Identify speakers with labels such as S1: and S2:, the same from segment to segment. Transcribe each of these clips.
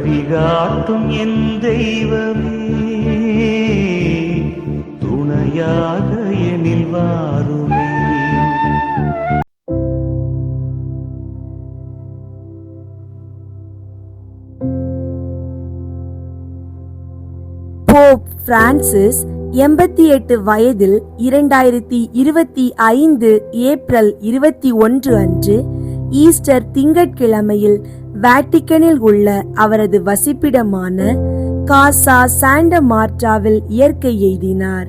S1: வழிகாட்டும் என் தெய்வமே. துணையாக எனில் வாருமே.
S2: போப் பிரான்சிஸ் எண்பத்தி எட்டு வயதில் இரண்டாயிரத்தி இருபத்தி ஐந்து ஏப்ரல் இருபத்தி ஒன்று அன்று ஈஸ்டர் திங்கட்கிழமையில் வேட்டிக்கனில் உள்ள அவரது வசிப்பிடமான காசா சாண்ட மார்டாவில் இயற்கை எய்தினார்.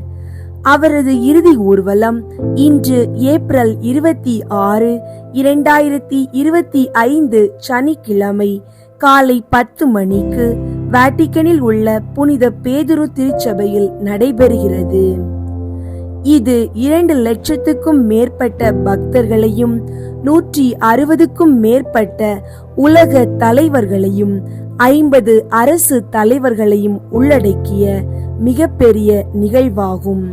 S2: அவரது இறுதி ஊர்வலம் இன்று ஏப்ரல் இருபத்தி ஆறு இரண்டாயிரத்தி இருபத்தி ஐந்து சனிக்கிழமை காலை பத்து மணிக்கு வேட்டிக்கனில் உள்ள புனித பேதுரு திருச்சபையில் நடைபெறுகிறது. இது இரண்டு லட்சத்துக்கும் மேற்பட்ட பக்தர்களையும் நூற்றி அறுபதுக்கும் மேற்பட்ட உலக தலைவர்களையும் ஐம்பது அரசு தலைவர்களையும் உள்ளடக்கிய மிகப்பெரிய நிகழ்வாகும்.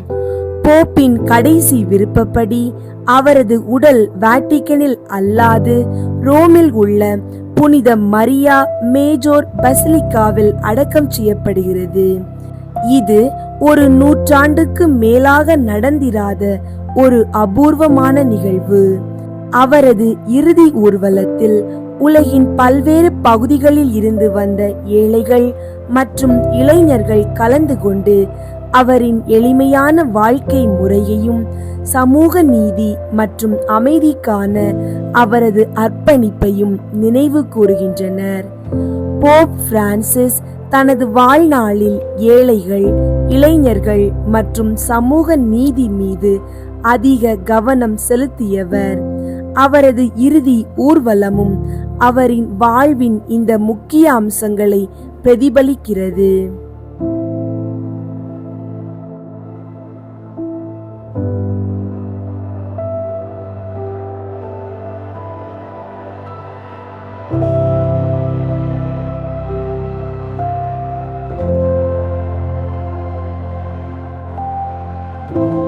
S2: போப்பின் கடைசி விருப்பப்படி அவரது உடல் வாட்டிக்கனில் அல்லாது ரோமில் உள்ள புனித மரியா மேஜோர் பசிலிக்காவில் அடக்கம் செய்யப்படுகிறது. இது ஒரு நூற்றாண்டுக்கு மேலாக நடந்திராத ஒரு அபூர்வமான நிகழ்வு. அவரது இறுதி ஊர்வலத்தில் உலகின் பல்வேறு பகுதிகளில் இருந்து வந்த ஏழைகள் மற்றும் இளைஞர்கள் கலந்து கொண்டு அவரின் எளிமையான வாழ்க்கை முறையையும் சமூக நீதி மற்றும் அமைதிக்கான அவரது அர்ப்பணிப்பையும் நினைவு கூறுகின்றனர். போப் பிரான்சிஸ் தனது வாழ்நாளில் ஏழைகள் இளைஞர்கள் மற்றும் சமூக நீதி மீது அதிக கவனம் செலுத்தியவர். அவரது இறுதி ஊர்வலமும் அவரின் வாழ்வின் இந்த முக்கிய அம்சங்களை பிரதிபலிக்கிறது. thank you Thank you.